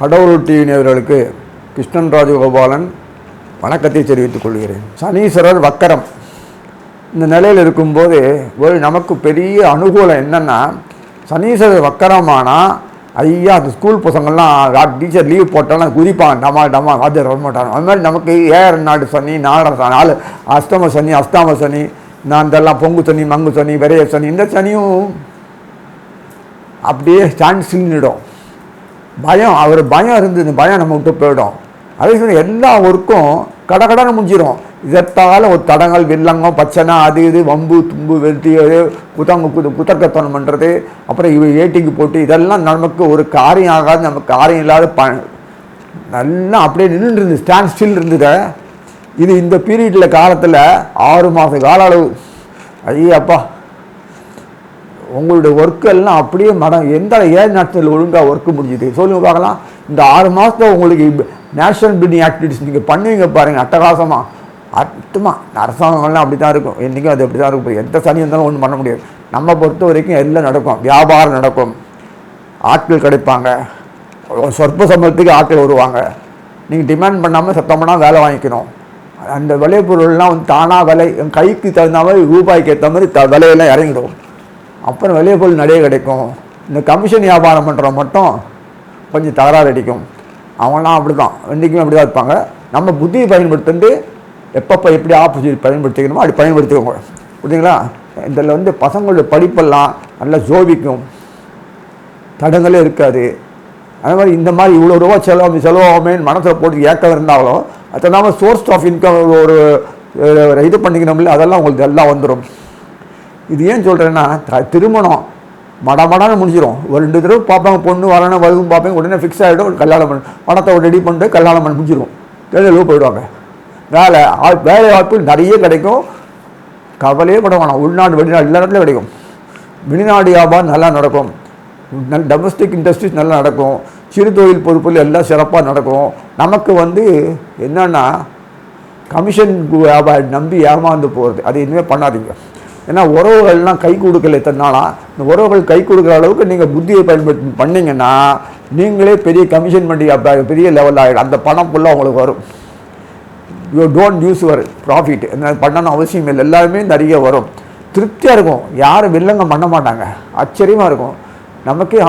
கடவுள் டிவி நேயர்களுக்கு கிருஷ்ணன் ராஜகோபாலன் வணக்கத்தை தெரிவித்துக் கொள்கிறேன். சனீஸ்வரர் வக்கரம். இந்த நிலையில் இருக்கும்போது ஒரு நமக்கு பெரிய அனுகூலம் என்னென்னா சனீஸ்வரர் வக்கரமானால் ஐயா அந்த ஸ்கூல் பசங்கள்லாம் டீச்சர் லீவ் போட்டாலும் குதிப்பான் டமா டமா வாத்தியார் வரமாட்டாங்க அது மாதிரி நமக்கு ஏழரை நாடு சனி நாலரை நாலு அஷ்டம சனி அஷ்டாம சனி நான் இதெல்லாம் பொங்கு சனி மங்கு சனி விரைய சனி இந்த சனியும் அப்படியே சான்ஸ் நிடும் பயம் அவர் பயம் இருந்தது பயம் நம்ம விட்டு போயிடும். அதே சமயம் எல்லா ஒர்க்கும் கடகடன்னு முடிஞ்சிடும் இதற்கால ஒரு தடங்கள் வெள்ளங்கம் பச்சனை அது இது வம்பு தும்பு வெட்டியது அது புது குத பண்ணுறது அப்புறம் இவ ஏட்டிக்கு போட்டு இதெல்லாம் நமக்கு ஒரு காரியம் ஆகாது நமக்கு காரியம் இல்லாத ப நல்லா அப்படியே நின்று இருந்தது ஸ்டாண்ட் ஸ்டில் இருந்தது. இது இந்த பீரியடில் காலத்தில் ஆறு மாத கால அளவு. ஐயப்பா. உங்களுடைய ஒர்க்கு எல்லாம் அப்படியே மடம் எந்த ஏழு நாட்கள் ஒழுங்காக ஒர்க்கு முடிஞ்சுது? சொல்லுங்க பார்க்கலாம். இந்த ஆறு மாதத்தில் உங்களுக்கு நேஷனல் பில்டிங் ஆக்டிவிட்டிஸ் நீங்கள் பண்ணுவீங்க பாருங்கள் அட்டகாசமாக அர்த்தமா அரசாங்கங்கள்லாம் அப்படி தான் இருக்கும். என்றைக்கும் அது அப்படி தான் இருக்கும். எந்த சனி இருந்தாலும் ஒன்றும் பண்ண முடியாது. நம்ம பொறுத்த வரைக்கும் எல்லாம் நடக்கும். வியாபாரம் நடக்கும். ஆட்கள் கிடைப்பாங்க. சொற்ப சம்பளத்துக்கு ஆட்கள் வருவாங்க. நீங்கள் டிமாண்ட் பண்ணாமல் சத்தம் பண்ணால் வேலை வாங்கிக்கணும். அந்த விளைபொருள்லாம் வந்து தானாக விலை என் கைக்கு தகுந்த மாதிரி ரூபாய்க்கு ஏற்ற மாதிரி த விலையெல்லாம் இறங்கிடும். அப்புறம் வெளியே விளைபொருள் நிறைய கிடைக்கும். இந்த கமிஷன் வியாபாரம் பண்ணுற மட்டும் கொஞ்சம் தகராறு அடிக்கும். அவங்களாம் அப்படி தான் என்றைக்குமே அப்படி தான் இருப்பாங்க. நம்ம புத்தியை பயன்படுத்திட்டு எப்பப்போ எப்படி ஆப்போசிட் பயன்படுத்திக்கணுமோ அப்படி பயன்படுத்திக்கோங்க. புரியுதுங்களா? இதில் வந்து பசங்களோட படிப்பெல்லாம் நல்லா ஜோபிக்கும் தடங்களே இருக்காது. அதே மாதிரி இந்த மாதிரி இவ்வளோ ரூபா செலவு செலவாகுமேன்னு மனசில் போட்டு ஏக்கம் இருந்தாலும் அது இல்லாமல் சோர்ஸ் ஆஃப் இன்கம் ஒரு இது பண்ணிக்கணும்ல அதெல்லாம் உங்களுக்கு எல்லாம் வந்துடும் இது ஏன் சொல்கிறேன்னா த- திருமணம் மடமடான்னு முடிஞ்சிடும் ஒரு ரெண்டு தடவை பார்ப்பாங்க பொண்ணு வரணும் வரும் பார்ப்பாங்க உடனே ஃபிக்ஸ் ஆகிடும் கல்யாணம் பண்ணு பணத்தை ரெடி பண்ணிட்டு கல்யாணம் பண்ணி முடிஞ்சிடும் வேலையில் போயிடுவாங்க. வேலை ஆள் வேலை வாய்ப்பு நிறைய கிடைக்கும். கவலையே பட வேணாம். உள்நாடு வெளிநாடு எல்லா இடத்துலையும் கிடைக்கும். வெளிநாடு வியாபாரம் நல்லா நடக்கும். நல் டொமஸ்டிக் இண்டஸ்ட்ரீஸ் நல்லா நடக்கும். சிறு தொழில் பொறுப்பில் எல்லாம் சிறப்பாக நடக்கும். நமக்கு வந்து என்னென்னா கமிஷன் வியாபாரம் நம்பி ஏமாந்து போகிறது அது இனிமேல் பண்ணாதீங்க. ஏன்னா உறவுகள்லாம் கை கொடுக்கல எத்தனாலா இந்த உறவுகள் கை கொடுக்குற அளவுக்கு நீங்கள் புத்தியை பயன்படுத்தி பண்ணீங்கன்னா நீங்களே பெரிய கமிஷன் பண்ணி அப்ப பெரிய லெவலில் ஆகிடும் அந்த பணம் ஃபுல்லாக உங்களுக்கு வரும். You don't use your profit என்ன பண்ணணும் அவசியம் இல்லை. எல்லாருமே நிறைய வரும். திருப்தியாக இருக்கும். யாரும் வில்லங்க பண்ண மாட்டாங்க. ஆச்சரியமாக இருக்கும். நமக்கே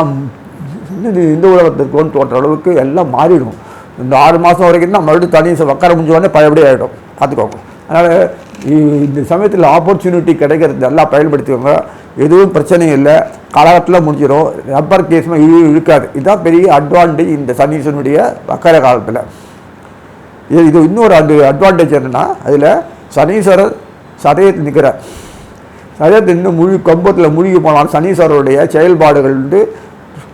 இன்னும் இந்த உலகத்திற்குன்னு தோன்ற அளவுக்கு எல்லாம் மாறிடும். இந்த ஆறு மாதம் வரைக்கும் தான் மறுபடியும் தனி உட்கார முடிஞ்ச உடனே பழையபடி ஆகிடும் பார்த்துக்கோங்க. அதனால் இந்த சமயத்தில் ஆப்பர்ச்சுனிட்டி கிடைக்கிறது நல்லா பயன்படுத்திக்கோங்க. எதுவும் பிரச்சனை இல்லை. காலகட்டத்தில் முடிஞ்சிடும் ரப்பர் கேஸ்மே இழு இழுக்காது இதுதான் பெரிய அட்வான்டேஜ் இந்த சனீசனுடைய வக்கர காலத்தில். இது இது இன்னொரு அடு அட்வான்டேஜ் என்னென்னா அதில் சனீஸ்வரர் சதயத்தில் நிற்கிறார் சதயத்தில் இன்னும் முழு கம்பத்தில் மூழ்கி போனாலும் சனீஸ்வரருடைய செயல்பாடுகள் வந்து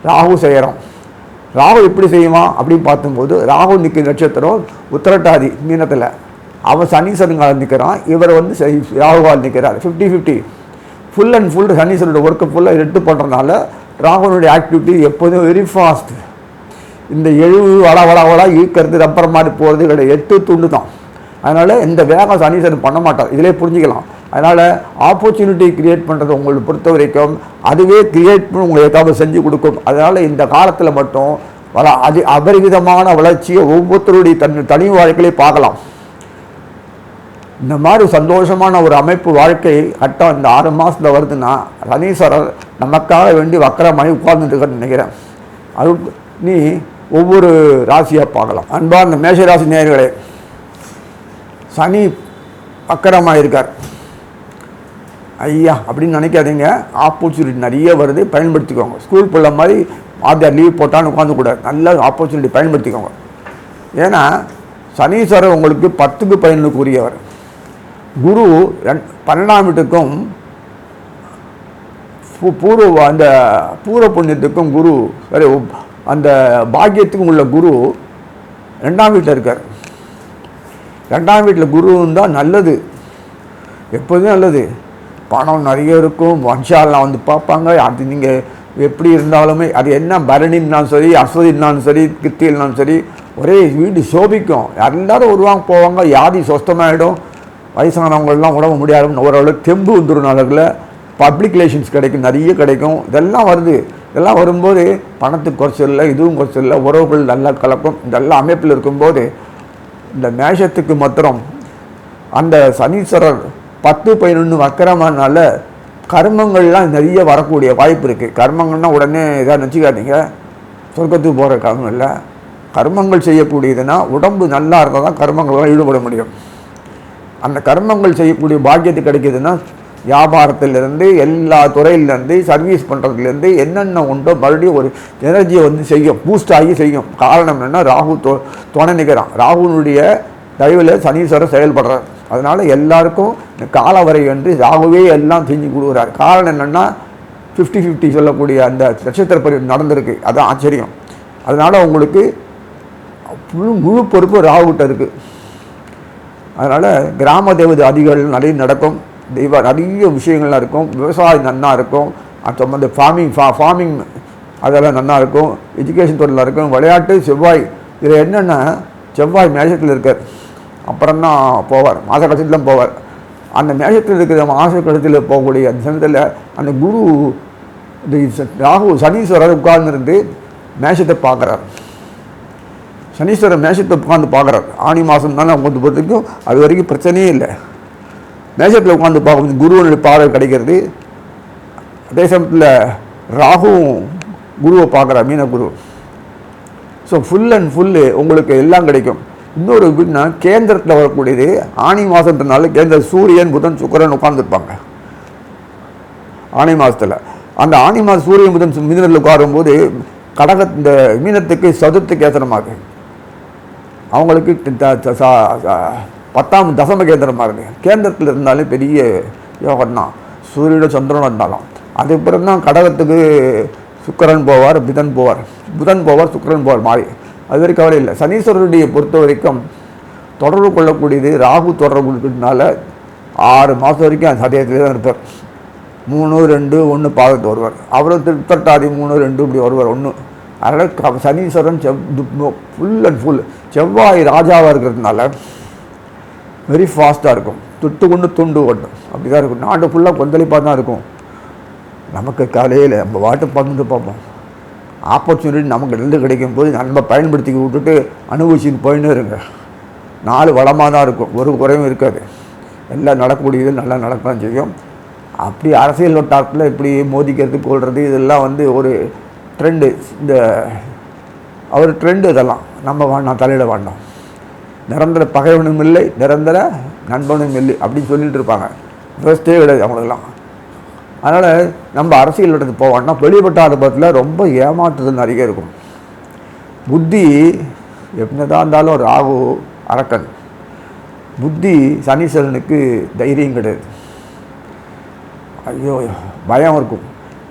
ராகு செய்கிறோம் ராகு எப்படி செய்யுமா அப்படின்னு பார்த்தும்போது ராகு நிற்கிற நட்சத்திரம் உத்திரட்டாதி மீனத்தில். அவன் சனீஸ்வரன் நிற்கிறான் இவர் வந்து செய்- ராகுவால் நிற்கிறார். Fifty fifty full and full சனீஸ்வரோட ஒர்க்கை ஃபுல்லாக ரெட்டு பண்ணுறதுனால ராகுனுடைய ஆக்டிவிட்டி எப்போதும் வெரி ஃபாஸ்ட் இந்த எழுவு வள வள வள இழுக்கிறது ரப்பர் மாதிரி போகிறது கிடையாது எட்டு துண்டு தான். அதனால் இந்த வேகம் சனீஸ்வரன் பண்ண மாட்டார் இதிலே புரிஞ்சுக்கலாம். அதனால் ஆப்பர்ச்சுனிட்டி கிரியேட் பண்ணுறது உங்களை பொறுத்த வரைக்கும் அதுவே கிரியேட் பண்ணி உங்களுக்கு ஏதாவது செஞ்சு கொடுக்கும். அதனால் இந்த காலத்தில் மட்டும் வள அதி அபரிவிதமான வளர்ச்சியை ஒவ்வொருத்தருடைய தன் தனி வாழ்க்கையிலே பார்க்கலாம். இந்த மாதிரி சந்தோஷமான ஒரு அமைப்பு வாழ்க்கை கட்டம் இந்த ஆறு மாதத்தில் வருதுன்னா சனீஸ்வரர் நமக்காக வேண்டி வக்கரமாகி உட்கார்ந்துட்டுருக்கன்னு நினைக்கிறேன். அது நீ ஒவ்வொரு ராசியாக பார்க்கலாம். அன்பார்ந்த மேஷராசி நேயர்களே சனி வக்கரமாக இருக்கார் ஐயா அப்படின்னு நினைக்காதீங்க. ஆப்பர்ச்சுனிட்டி நிறைய வருது பயன்படுத்திக்கோங்க. ஸ்கூல் பிள்ளை மாதிரி ஆத்தியார் லீவ் போட்டான்னு உட்காந்துக்கூடாது நல்ல ஆப்பர்ச்சுனிட்டி பயன்படுத்திக்கோங்க. ஏன்னா சனீஸ்வரர் உங்களுக்கு பத்துக்கு பதினொன்றுக்கு உரியவர் குரு ரெண் பன்னெண்டாம் வீட்டுக்கும் பூர்வ அந்த பூர்வ புண்ணியத்துக்கும் குரு சாரி அந்த பாக்கியத்துக்கும் உள்ள குரு ரெண்டாம் வீட்டில் இருக்கார். ரெண்டாம் வீட்டில் குரு இருந்தால் நல்லது. எப்போதும் நல்லது. பணம் நிறைய இருக்கும் வம்சாலாம் வந்து பார்ப்பாங்க. அது நீங்கள் எப்படி இருந்தாலுமே அது என்ன பரணின்னாலும் சரி அஸ்வதினாலும் சரி கித்தியில்னாலும் சரி ஒரே வீடு சோபிக்கும். எல்லாரும் வருவாங்க போவாங்க யாதி சொஸ்தமாகிடும் வயசானவங்கள்லாம் உடம்பு முடியாது ஓரளவுக்கு தெம்பு வந்துடும் நாளில் பப்ளிக் கிடைக்கும் நிறைய கிடைக்கும். இதெல்லாம் வருது. இதெல்லாம் வரும்போது பணத்துக்கு குறைச்சல் இல்லை இதுவும் குறைச்சல் இல்லை உறவுகள் நல்லா கலக்கும். இதெல்லாம் அமைப்பில் இருக்கும்போது இந்த மேஷத்துக்கு மாத்திரம் அந்த சனீஸ்வரர் பத்து பதினொன்று வக்கரமானால கர்மங்கள்லாம் நிறைய வரக்கூடிய வாய்ப்பு இருக்குது கர்மங்கள்னா உடனே இதாக நினச்சிக்காதீங்க. சொர்க்கத்துக்கு போகிற கர்மம் இல்லை. கர்மங்கள் செய்யக்கூடியதுன்னா உடம்பு நல்லா இருந்தால் தான் கர்மங்கள்லாம் ஈடுபட முடியும். அந்த கர்மங்கள் செய்யக்கூடிய பாக்கியத்து கிடைக்கிதுன்னா வியாபாரத்திலிருந்து எல்லா துறையிலேருந்து சர்வீஸ் பண்ணுறதுலேருந்து என்னென்ன உண்டோ மறுபடியும் ஒரு எனர்ஜியை வந்து செய்யும் பூஸ்ட் ஆகி செய்யும். காரணம் என்னென்னா ராகு தொ துணை நிற்கிறான் ராகுனுடைய தயவில் சனீஸ்வரர் செயல்படுறார். அதனால் எல்லாருக்கும் காலவரை வந்து ராகுவே எல்லாம் செஞ்சு கொடுக்குறார் காரணம் என்னென்னா ஃபிஃப்டி ஃபிஃப்டி சொல்லக்கூடிய அந்த நட்சத்திர பரிவு நடந்திருக்கு. அதுதான் ஆச்சரியம். அதனால் உங்களுக்கு முழு முழு பொறுப்பு ராகுகிட்ட இருக்குது அதனால் கிராம தேவதை அதிகாரிகள் நிறைய நடக்கும். தெய்வ நிறைய விஷயங்கள்லாம் இருக்கும். விவசாயம் நன்னா இருக்கும். அது சம்மந்த ஃபார்மிங் ஃபா ஃபார்மிங் அதெல்லாம் நல்லா இருக்கும். எஜுகேஷன் துறையில் இருக்கும். விளையாட்டு செவ்வாய். இதில் என்னென்னா செவ்வாய் மேஷத்தில் இருக்கார். அப்புறம் தான் போவார். மாத கடைசியில் தான் போவார். அந்த மேஷத்தில் இருக்கிற மாத கடைசியில் போகக்கூடிய அந்த சமயத்தில் அந்த குரு ச- ராகு சனீஸ்வரர் உட்கார்ந்துருந்து மேஷத்தை பார்க்குறார். சனீஸ்வரர் மேஷத்தை உட்காந்து பார்க்குறாரு. ஆணி மாதம் தானே உட்காந்து பொறுத்திருக்கும் அது வரைக்கும் பிரச்சனையே இல்லை. மேஷத்தில் உட்காந்து பார்க்கும்போது குருவனுடைய பார்வை கிடைக்கிறது. அதே சமயத்தில் ராகுவும் குருவை பார்க்குறா மீன குரு. ஸோ ஃபுல் அண்ட் ஃபுல்லு உங்களுக்கு எல்லாம் கிடைக்கும். இன்னொரு எப்படின்னா கேந்திரத்தில் வரக்கூடியது ஆணி மாதன்றனால கேந்திர சூரியன் புதன் சுக்கரன் உட்கார்ந்துருப்பாங்க ஆணி மாதத்தில் அந்த ஆணி மாதம் சூரியன் புதன் மிதனில் உட்காரும்போது கடக இந்த மீனத்துக்கு சதுர்த்து கேந்திரமாக அவங்களுக்கு பத்தாம் தசம கேந்திரமாக இருக்குது கேந்திரத்தில் இருந்தாலே பெரிய யோகம் தான் சூரியனோட சந்திரனும் இருந்தாலும் அதுக்கப்புறம் தான் கடகத்துக்கு சுக்கரன் போவார் புதன் போவார். புதன் போவார் சுக்கிரன் போவார் மாறி. அது வரைக்கும் கவலை இல்லை. சனீஸ்வரருடைய பொறுத்த வரைக்கும் தொடர்பு கொள்ளக்கூடியது ராகு தொடர்பு கொடுக்கறதுனால ஆறு மாதம் வரைக்கும் அந்த சதயத்திலே தான் இருப்பார். மூணு ரெண்டு ஒன்று பாதத்து வருவார். அவரும் திருத்தட்டாதி மூணு ரெண்டு இப்படி வருவார். ஒன்று அதனால் க- சனீஸ்வரன் செவ் ஃபுல் அண்ட் ஃபுல் செவ்வாய் ராஜாவாக இருக்கிறதுனால வெரி ஃபாஸ்ட்டாக இருக்கும். துட்டு கொண்டு துண்டு கொண்டு. அப்படி தான் இருக்கும். நாடு ஃபுல்லாக கொந்தளிப்பாக தான் இருக்கும். நமக்கு காலையில் நம்ம வாட்டு பார்த்துட்டு பார்ப்போம். ஆப்பர்ச்சுனிட்டி நமக்கு இருந்து கிடைக்கும் போது நம்ம பயன்படுத்தி விட்டுட்டு அனுபவிச்சின்னு போயின்னு இருங்க. நாலு வளமாக தான் இருக்கும். ஒரு குறையும் இருக்காது. எல்லாம் நடக்கக்கூடியது நல்லா நடக்க தான் செய்யும். அப்படி அரசியல் வட்டாரத்தில் இப்படி மோதிக்கிறது கொள்வது இதெல்லாம் வந்து ஒரு ட்ரெண்டு இந்த அவர் ட்ரெண்டு இதெல்லாம் நம்ம வேண்டாம் தலையிட வேண்டாம். நிரந்தர பகைவனும் இல்லை நிரந்தர நண்பனும் இல்லை அப்படின்னு சொல்லிட்டு இருப்பாங்க. ஃபர்ஸ்டே கிடையாது அவங்களுக்கெல்லாம். அதனால் நம்ம அரசியல் இடத்துக்கு போவோம்னா வெளிப்பட்ட அனுபவத்தில் ரொம்ப ஏமாற்றுதல் நிறைய இருக்கும். புத்தி எப்படிதான் இருந்தாலும் ராகு அரக்கன். புத்தி சனீஸ்வரனுக்கு தைரியம் கிடையாது. ஐயோ பயம் இருக்கும்.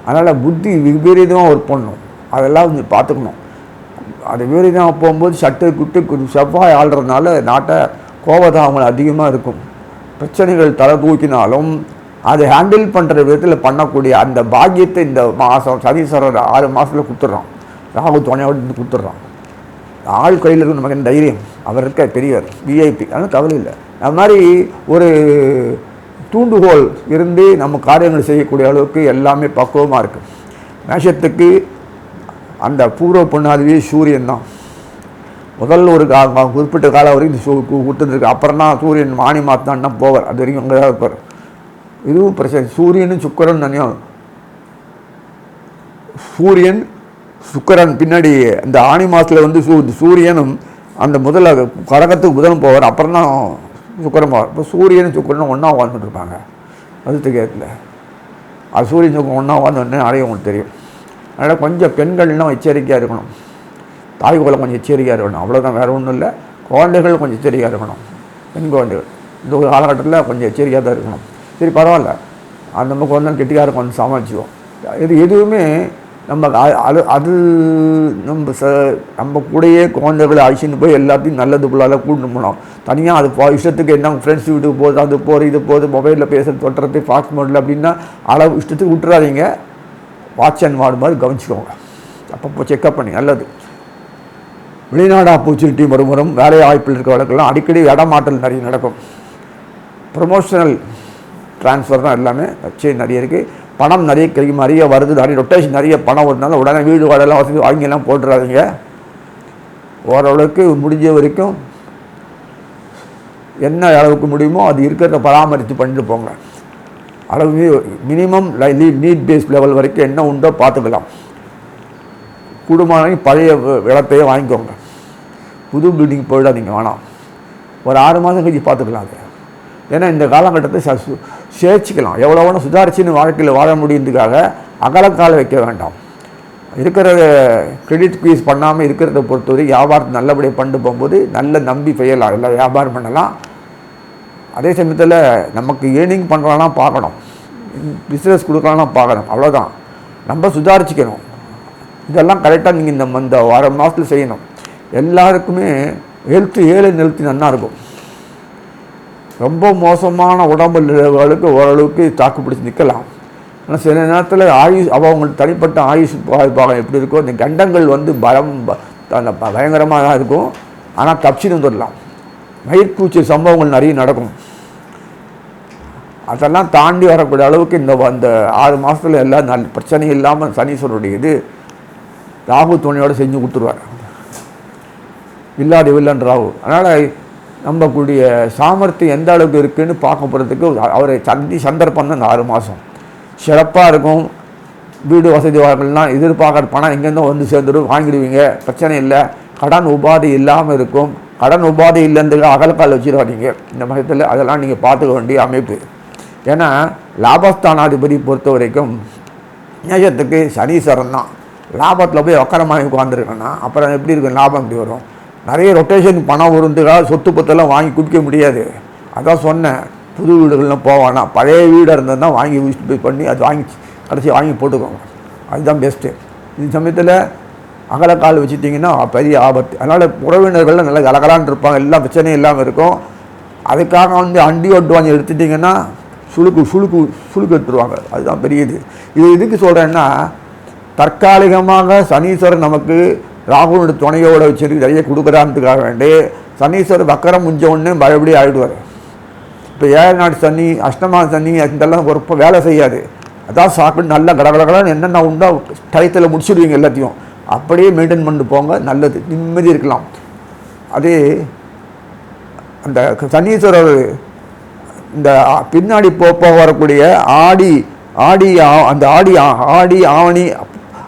அதனால் புத்தி விபரீதமாக ஒர்க் பண்ணணும். அதெல்லாம் கொஞ்சம் பார்த்துக்கணும். அது விபரீதமாக போகும்போது சட்டு குட்டு செவ்வாய் ஆள்றதுனால நாட்டை கோபதாபங்கள் அதிகமாக இருக்கும். பிரச்சனைகள் தலை தூக்கினாலும் அதை ஹேண்டில் பண்ணுற விதத்தில் பண்ணக்கூடிய அந்த பாக்கியத்தை இந்த மாதம் சனீஸ்வரர் ஆறு மாதத்தில் கொடுத்துட்றான். ராகு துணையோடு இருந்து கொடுத்துட்றான். ஆள் கையில் இருக்கும் நமக்கு என்ன தைரியம். அவர் இருக்க பெரியவர் விஐபி அதனால் கவலை இல்லை. அது மாதிரி ஒரு தூண்டுகோல் இருந்து நம்ம காரியங்கள் செய்யக்கூடிய அளவுக்கு எல்லாமே பக்குவமாக இருக்குது மேஷத்துக்கு அந்த பூர்வ பொண்ணாதிவே சூரியன் தான். முதல் ஒரு கா குறிப்பிட்ட காலம் வரைக்கும் சூ கொடுத்துருக்கு அப்புறம் தான் சூரியன் மானி மாத்தான் தான் போவார். அது வரைக்கும் அங்கே தான் இருப்பார். இதுவும் பிரச்சனை. சூரியனும் சுக்கரன் தனியாக சூரியன் சுக்கிரன் பின்னாடி அந்த ஆணி மாதத்தில் வந்து சூ சூரியனும் அந்த முதல்ல கரகத்துக்கு புதனும் போவார். அப்புறம் தான் சுக்கரன் போவார் இப்போ சூரியனும் சுக்கரனும் ஒன்றா வாழ்ந்துட்டு இருப்பாங்க அது தெரியாதுல அது சூரியன் சுக்கரன் ஒன்றா வாழ்ந்து நிறைய உங்களுக்கு தெரியும். அதனால் கொஞ்சம் பெண்கள்லாம் எச்சரிக்கையாக இருக்கணும். தாய் குலம் கொஞ்சம் எச்சரிக்கையாக இருக்கணும். அவ்வளோதான் வேறு ஒன்றும் இல்லை. குழந்தைகள் கொஞ்சம் எச்சரிக்கையாக இருக்கணும். பெண் குழந்தைகள். இந்த ஒரு காலகட்டத்தில் கொஞ்சம் எச்சரிக்கையாக தான் இருக்கணும். சரி பரவாயில்ல. அந்த நம்ம குழந்தை கெட்டிக்கார கொஞ்சம் சமாளிச்சுவோம் இது எதுவுமே நம்ம அது அது நம்ம ச நம்ம கூடயே குழந்தைகளை அழிச்சின்னு போய் எல்லாத்தையும் நல்லது பிள்ளால கூட்டு போனோம். தனியாக அது போ இஷ்டத்துக்கு என்ன ஃப்ரெண்ட்ஸ் வீட்டுக்கு போகுது அது போகுது இது போகுது மொபைலில் பேசுறது தொட்டுறது ஃபாஸ்ட் மோடில் அப்படின்னா அளவு இஷ்டத்துக்கு விட்டுறாதீங்க. வாட்ச் அண்ட் வார்டு மாதிரி கவனிச்சுக்கோங்க. அப்பப்போ செக்அப் பண்ணி நல்லது. வெளிநாடு ஆப்பர்ச்சுனிட்டி மறுமுறம் வேலை வாய்ப்பில் இருக்க வழக்கெல்லாம் அடிக்கடி இடமாற்றல் நிறைய நடக்கும். ப்ரொமோஷனல் ட்ரான்ஸ்ஃபர் தான் எல்லாமே வச்சு நிறைய இருக்குது பணம் நிறைய கிடைக்கும்? நிறைய வருது. நிறைய ரொட்டேஷன் நிறைய பணம் வருதுனால உடனே வீடு வாடெல்லாம் வசதி வாங்கியெல்லாம் போட்டுறாதீங்க. ஓரளவுக்கு முடிஞ்ச வரைக்கும் என்ன அளவுக்கு முடியுமோ அது இருக்கிறத பராமரித்து பண்ணிட்டு போங்க. அளவு மினிமம் நீட் பேஸ் லெவல் வரைக்கும் என்ன உண்டோ பார்த்துக்கலாம். குடும்பம் பழைய இடத்தையே வாங்கிக்கோங்க. புது பில்டிங் போயிடாதீங்க வேணாம். ஒரு ஆறு மாதம் கழிச்சு பார்த்துக்கலாம் அது. ஏன்னா இந்த காலகட்டத்தை சு- சேர்ச்சிக்கலாம் எவ்வளோ வேணும் சுதாரிச்சுன்னு வாழ்க்கையில் வாழ முடியுதுக்காக அகலக்கால வைக்க வேண்டாம். இருக்கிற கிரெடிட் பீஸ் பண்ணாமல் இருக்கிறத பொறுத்தவரை வியாபாரத்தை நல்லபடியாக பண்ணிட்டு போகும்போது நல்ல நம்பி செய்யலாம் இல்லை வியாபாரம் பண்ணலாம். அதே சமயத்தில் நமக்கு ஏர்னிங் பண்ணுறலாம் பார்க்கணும். பிஸ்னஸ் கொடுக்கலாம்னா பார்க்கணும். அவ்வளோதான் நம்ம சுதாரிச்சுக்கணும். இதெல்லாம் கரெக்டாக நீங்கள் இந்த இந்த வார மாதத்தில் செய்யணும். எல்லாருக்குமே ஹெல்த்து ஏழை நிறுத்தி நல்லா இருக்கும். ரொம்ப மோசமான உடம்பு உள்ளவர்களுக்கு ஓரளவுக்கு தாக்கு பிடிச்சி நிற்கலாம். ஆனால் சில நேரத்தில் ஆயுஷ் அவங்களுக்கு தனிப்பட்ட ஆயுஷ் பா- பாகம் எப்படி இருக்கோ இந்த கண்டங்கள் வந்து பலம் ப- அந்த பயங்கரமாக தான் இருக்கும். ஆனால் தப்பிச்சுன்னு வந்துடலாம் மயிர்கூச்சல் சம்பவங்கள் நிறைய நடக்கும். அதெல்லாம் தாண்டி வரக்கூடிய அளவுக்கு இந்த அந்த ஆறு மாதத்தில் எல்லாம் நல்ல பிரச்சனை இல்லாமல் சனீஸ்வரனுடைய இது ராகு துணையோடு செஞ்சு கொடுத்துருவார். இல்லாத வில்லன் ராகு. அதனால் நம்பக்கூடிய சாமர்த்தியம் எந்த அளவுக்கு இருக்குன்னு பார்க்க போகிறதுக்கு அவரை சந்தி சந்தர்ப்பம் தான் இந்த ஆறு மாதம் சிறப்பாக இருக்கும். வீடு வசதி வாங்கலாம் எதிர்பார்க்குற பணம் எங்கேருந்தோ வந்து சேர்ந்துடும் வாங்கிடுவீங்க. பிரச்சனை இல்லை. கடன் உபாதை இல்லாமல் இருக்கும். கடன் உபாதி இல்லைன்றதுக்கு அகலக்கால் வச்சிடாதீங்க. இந்த மாதத்தில் அதெல்லாம் நீங்கள் பார்த்துக்க வேண்டிய அமைப்பு. ஏன்னா லாபஸ்தானாதிபதி பொறுத்த வரைக்கும் நேசத்துக்கு சனீஸ்வரன் தான். லாபத்தில் போய் உக்கரமாக உட்காந்துருக்கேன்னா அப்புறம் எப்படி இருக்கும்? லாபம் எப்படி வரும்? நிறைய ரொட்டேஷன் பணம் வருந்துக்காக சொத்து பத்தெல்லாம் வாங்கி குடிக்க முடியாது. அதான் சொன்னேன். புது வீடுகள்லாம் போவானா? பழைய வீடாக இருந்தால் தான் வாங்கி யூஸ் பண்ணி அது வாங்கி கடைசி வாங்கி போட்டுக்கோங்க. அதுதான் பெஸ்ட்டு இந்த சமயத்தில் அகலக்கால் வச்சுட்டிங்கன்னா பெரிய ஆபத்து. அதனால் உறவினர்கள்லாம் நல்லா கலகலான் இருப்பாங்க. எல்லாம் பிரச்சனையும் இல்லாமல் இருக்கும். அதுக்காக வந்து அண்டி ஒட்டுவாங்க எடுத்துட்டிங்கன்னா சுளுக்கு சுழுக்கு சுழுக்கு எடுத்துருவாங்க. அதுதான் பெரிய இது. இது எதுக்கு சொல்கிறேன்னா தற்காலிகமாக சனீஸ்வரன் நமக்கு ராகுனோட துணையோட வச்சிருக்கு நிறைய கொடுக்குறான்றதுக்காக வேண்டி சனீஸ்வரர் வக்கரம் முடிஞ்ச உடனே மறுபடியும் ஆகிடுவார் இப்போ ஏழு நாடு சனி அஷ்டமா சனி இதெல்லாம் ஒரு வேலை செய்யாது. அதான் சாப்பிட்டு நல்லா கடகடகடன்னு என்னென்ன உண்டோ டயத்தில் முடிச்சிடுவீங்க எல்லாத்தையும். அப்படியே மெயின்டைன் பண்ணிட்டு போங்க நல்லது நிம்மதி இருக்கலாம். அதே அந்த சனீஸ்வரர் இந்த பின்னாடி போ போக வரக்கூடிய ஆடி ஆடி ஆ- அந்த ஆடி ஆ- ஆடி ஆவணி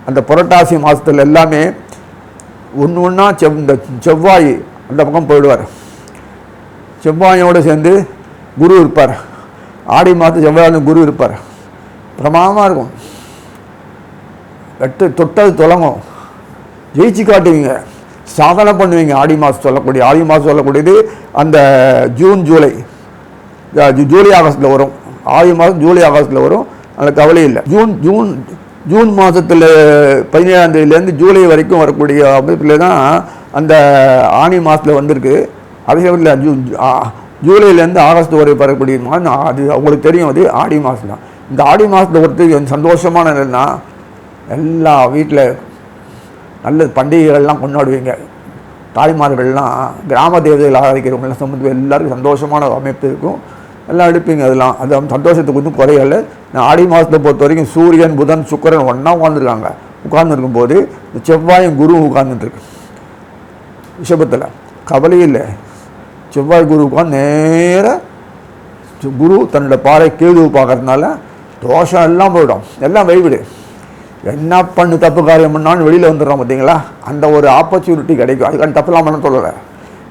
அந்த புரட்டாசி மாதத்தில் எல்லாமே ஒன்று ஒன்றா செவ் இந்த செவ்வாய் அந்த பக்கம் போயிடுவார். செவ்வாயோடு சேர்ந்து குரு இருப்பார். ஆடி மாதம் செவ்வாய் குரு இருப்பார். பிரமாதமாக இருக்கும். வெட்டு தொட்டது தொடங்கும். ஜெயிச்சு காட்டுவீங்க. சாதனை பண்ணுவீங்க. ஆடி மாதம் சொல்லக்கூடிய ஆடி மாதம் சொல்லக்கூடியது அந்த ஜூன் ஜூலை. ஜூலை ஆகஸ்ட்டில் வரும். ஆடி மாதம் ஜூலை ஆகஸ்ட்டில் வரும். அதில் கவலை இல்லை. ஜூன் ஜூன் ஜூன் மாதத்தில் பதினேழாம் தேதியிலேருந்து ஜூலை வரைக்கும் வரக்கூடிய அமைப்பில் தான் அந்த ஆனி மாதத்தில் வந்திருக்கு. அதே சமயத்தில் ஜூ ஜூலைலேருந்து ஆகஸ்ட் வரை வரக்கூடிய மாதம் அது அவங்களுக்கு தெரியும் அது ஆடி மாதம் தான். இந்த ஆடி மாதத்தில் ஒருத்தர் சந்தோஷமான என்னன்னா எல்லா வீட்டில் நல்ல பண்டிகைகள்லாம் கொண்டாடுவீங்க. தாய்மார்கள்லாம் கிராம தேவதைகள் ஆராதிக்கிறவங்களாம் சம்பந்தம் எல்லாருக்கும் சந்தோஷமான அமைப்பு இருக்கும். எல்லாம் எடுப்பீங்க அதெல்லாம். அது அந்த சந்தோஷத்துக்கு ஒன்றும் குறையல நான் ஆடி மாதத்தை பொறுத்த வரைக்கும் சூரியன் புதன் சுக்கரன் ஒன்றா உட்காந்துருக்காங்க உட்கார்ந்துருக்கும் போது இந்த செவ்வாயும் குருவும் உட்கார்ந்துட்டுருக்கு விஷபத்தில். கவலையே இல்லை. செவ்வாய் குரு உட்காந்து நேராக குரு தன்னோட பாறை கேது பார்க்கறதுனால தோஷம் எல்லாம் போயிடும். எல்லாம் வைவிடு. என்ன பண்ணு தப்பு காரியம் பண்ணாலும் வெளியில் வந்துடுறோம் பார்த்தீங்களா? அந்த ஒரு ஆப்பர்ச்சுனிட்டி கிடைக்கும். அதுக்கான தப்புலாம் பண்ண சொல்லலை.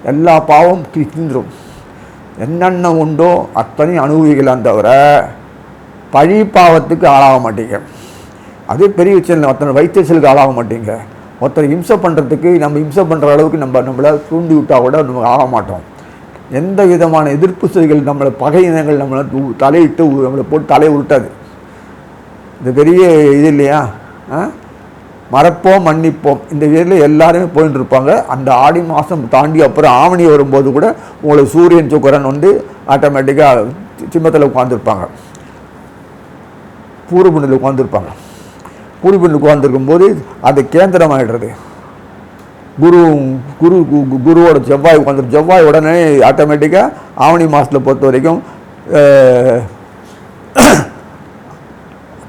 எல்லா பாவம் கிழிந்துடும் என்னென்ன உண்டோ அத்தனையும் அனுபவிக்கலாம் தவிர பழி பாவத்துக்கு ஆளாக மாட்டீங்க. அதே பெரிய விஷயம் இல்லை. ஒருத்தனை வைத்தியசலுக்கு ஆளாக மாட்டீங்க. ஒருத்தர் இம்சை பண்ணுறதுக்கு நம்ம இம்சை பண்ணுற அளவுக்கு நம்ம நம்மளை தூண்டி விட்டால் கூட நம்ம ஆக மாட்டோம். எந்த விதமான எதிர்ப்பு செய்கள் நம்மளை பகை இனங்கள் நம்மளை தலையிட்டு நம்மளை போட்டு தலையை உருட்டாது. இது பெரிய இது இல்லையா? ஆ? மறப்போம் மன்னிப்போம். இந்த இதில் எல்லாருமே போயிட்டு இருப்பாங்க அந்த ஆடி மாதம் தாண்டி அப்புறம் ஆவணி வரும்போது கூட உங்களுக்கு சூரியன் சுக்கரன் வந்து ஆட்டோமேட்டிக்காக சிம்மத்தில் உட்காந்துருப்பாங்க பூர்வபுண்டில் உட்காந்துருப்பாங்க பூர்வபுண்டில் உட்காந்துருக்கும் போது அது கேந்திரமாகிடுறது குரு குரு கு- கு- குருவோட செவ்வாய் உட்காந்துரும் செவ்வாய் உடனே ஆட்டோமேட்டிக்காக ஆவணி மாதத்தில் பொறுத்த வரைக்கும்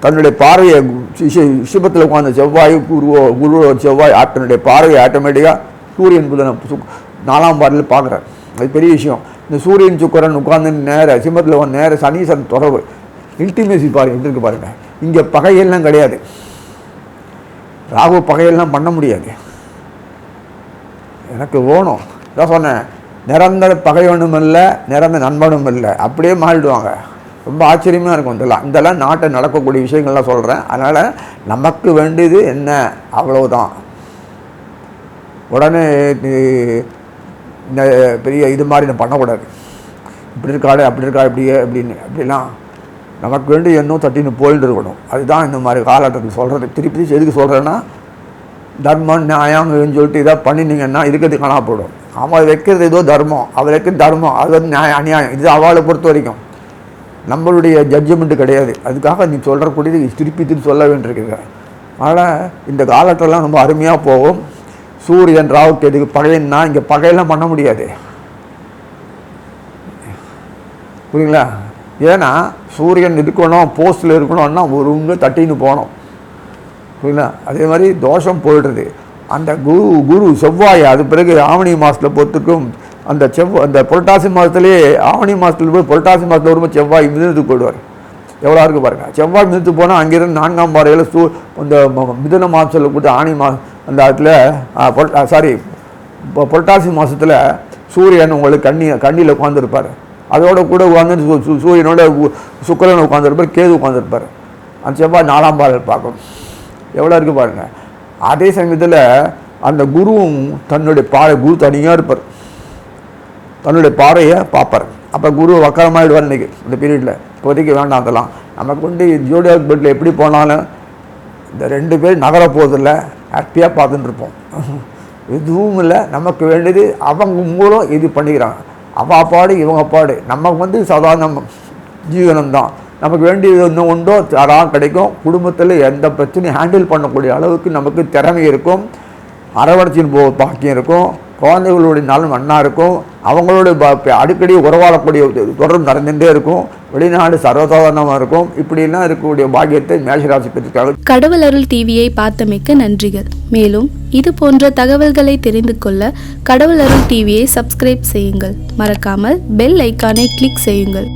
தன்னுடைய பார்வையை சிபத்தில் உட்கார்ந்த செவ்வாய் குருவோ குருவோ செவ்வாய் ஆட்டனுடைய பார்வையை ஆட்டோமேட்டிக்காக சூரியன் புதனை நாலாம் பார்வையில் பார்க்குறார். அது பெரிய விஷயம். இந்த சூரியன் சுக்கரன் உட்கார்ந்து நேர சிம்மத்தில் வந்து நேர சனீசன் தொடர்பு. இன்டிமேசி பாருங்க எப்படி இருக்கு இங்கே பகையெல்லாம் கிடையாது. ராகு பகையெல்லாம் பண்ண முடியாது. எனக்கு வேணும். இதான் சொன்னேன். நிரந்தர பகைவனும் இல்லை நிரந்தர நண்பனும் இல்லை. அப்படியே மாறிடுவாங்க. ரொம்ப ஆச்சரியமாக இருக்கும் இதெல்லாம். இதெல்லாம் நாட்டை நடக்கக்கூடிய விஷயங்கள்லாம் சொல்கிறேன் அதனால் நமக்கு வேண்டியது என்ன? அவ்வளவுதான். உடனே இந்த பெரிய இது மாதிரி நான் பண்ணக்கூடாது. இப்படி இருக்காடு அப்படி இருக்கா இப்படியே அப்படின்னு அப்படிலாம். நமக்கு வேண்டி இன்னும் தட்டின்னு போயிட்டு இருக்கணும் அதுதான் இந்த மாதிரி காலகட்டத்தில் சொல்கிறது திருப்பி திருப்பி எதுக்கு சொல்கிறேன்னா தர்மம் நியாயம்னு சொல்லிட்டு இதாக பண்ணினீங்கன்னா இருக்கிறது காணா போயிடும் அவன் வைக்கிறது ஏதோ தர்மம். அவள் வைக்கிறது தர்மம். அது வந்து நியாயம் அநியாயம். இது அவளை பொறுத்த வரைக்கும். நம்மளுடைய ஜட்ஜ்மெண்ட்டு கிடையாது. அதுக்காக நீ சொல்கிறக்கூடியது திருப்பி திருப்பி சொல்ல வேண்டியிருக்குது ஆனால் இந்த காலட்டெல்லாம் ரொம்ப அருமையாக போகும். சூரியன் ராவுக்கு எதுக்கு பகைன்னா இங்கே பகையெல்லாம் பண்ண முடியாது. புரியுங்களா? ஏன்னா சூரியன் இருக்கணும் போஸ்டில் இருக்கணும்னா ஒருங்க தட்டின்னு போகணும். புரியுங்களா? அதே மாதிரி தோஷம் போயிடுறது அந்த குரு குரு செவ்வாய் அது பிறகு ஆவணி மாதத்தில் பொறுத்துக்கும் அந்த செவ்வ அந்த புரட்டாசி மாதத்துலேயே ஆவணி மாதத்தில் போய் புரட்டாசி மாதத்தில் வரும்போது செவ்வாய் மிதனத்துக்கு போயிடுவார். எவ்வளோ இருக்கு பாருங்கள் செவ்வாய் மிதத்து போனால் அங்கேருந்து நான்காம் பாறையில் சூ இந்த மிதன மிதுன மாதத்தில் கூட ஆணி மா அந்த இடத்துல சாரி புரட்டாசி மாதத்தில் சூரியன் உங்களுக்கு கண்ணி கண்ணியில் உட்காந்துருப்பார் அதோட கூட உட்காந்து சூரியனோட உ- உட்காந்துருப்பார் கேது உட்காந்துருப்பார் அந்த செவ்வாய் நாலாம் பாறையில் பார்க்கணும். எவ்வளோ இருக்குது பாருங்கள் அதே சமயத்தில் அந்த குருவும் தன்னுடைய பாறை குரு தனியாக இருப்பார். தன்னுடைய பாறையை பார்ப்பார். அப்போ குரு வக்கரமாயிடுவார் இன்னைக்கு இந்த பீரியடில் இப்போதைக்கு வேண்டாம் அதெல்லாம். நமக்கு வந்து ஜோடியாக் பெட்டில் எப்படி போனாலும் இந்த ரெண்டு பேர் நகர போதில்ல ஹாப்பியாக பார்த்துட்டு இருப்போம் எதுவும் இல்லை. நமக்கு வேண்டியது அவங்க மூலம் இது பண்ணிக்கிறாங்க அவள் பாடு இவங்க பாடு. நமக்கு வந்து சாதாரண ஜீவனம் தான். நமக்கு வேண்டியது ஒன்று உண்டோ தரான் கிடைக்கும். குடும்பத்தில் எந்த பிரச்சனையும் ஹேண்டில் பண்ணக்கூடிய அளவுக்கு நமக்கு திறமை இருக்கும். அரவணைச்சின்னு போ பாக்கியம் இருக்கும். குழந்தைகளுடைய நலன் அண்ணா இருக்கும். அவங்களோட அடிக்கடி உறவாடக்கூடிய தொடர்பு நடந்துகிட்டே இருக்கும். வெளிநாடு சர்வசாதாரணமாக இருக்கும். இப்படிலாம் இருக்கக்கூடிய பாக்கியத்தை மேஷராசி பெற்றிருக்காங்க கடவுள் அருள் டிவியை பார்த்தமைக்கு நன்றிகள். மேலும் இது போன்ற தகவல்களை தெரிந்து கொள்ள கடவுள் அருள் டிவியை சப்ஸ்கிரைப் செய்யுங்கள். மறக்காமல் பெல் ஐக்கானை கிளிக் செய்யுங்கள்.